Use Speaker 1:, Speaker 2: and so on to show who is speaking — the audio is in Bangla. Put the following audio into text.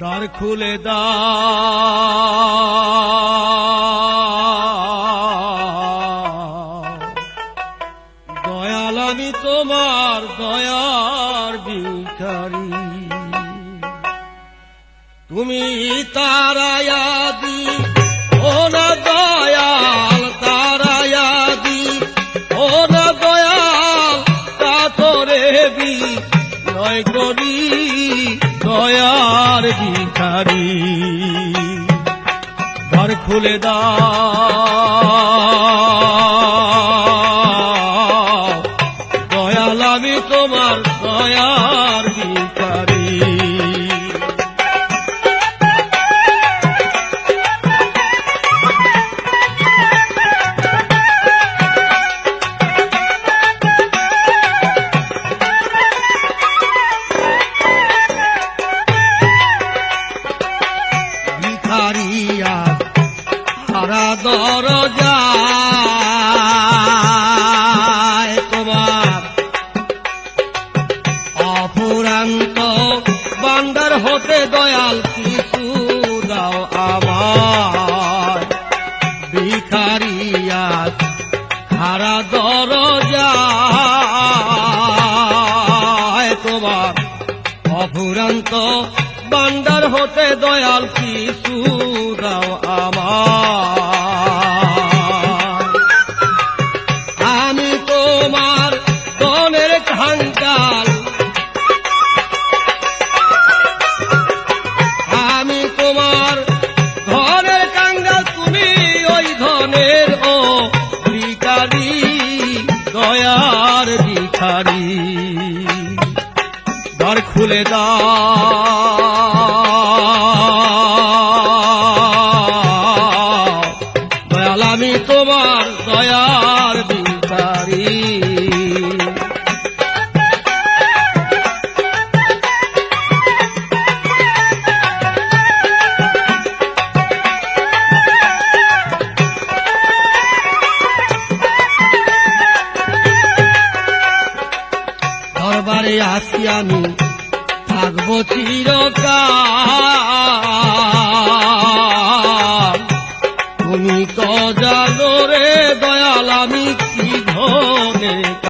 Speaker 1: দ্বার খুলে দয়াল আমি তোমার দয়ার ভিখারি। তুমি তারায়াদি ভিখারি। ঘর খুলে দয়াল আমি তোমার দয়ার ভিখারি। ভিখারিয়া হারা দরজা অপুরান্ত বান্দার হতে দয়াল, কিছু দাও আমার ভিখারিয়া হারা দরজা তোমার। অফুরান্ত বান্দার হতে দয়াল কিছু দাও আমার। আমি তোমার দনের খাঙ্কাল আমি তোমার ধনের কাঙ্গাল, তুমি ওই ধনের ও ভিখারি দয়ার ভিখারি। দ্বার খুলে দাও। আমি তোমার দয়ার ভিখারি দরবারে আসি আমি থাকব চিরকাল। জানো রে দয়াল আমি কি ধরে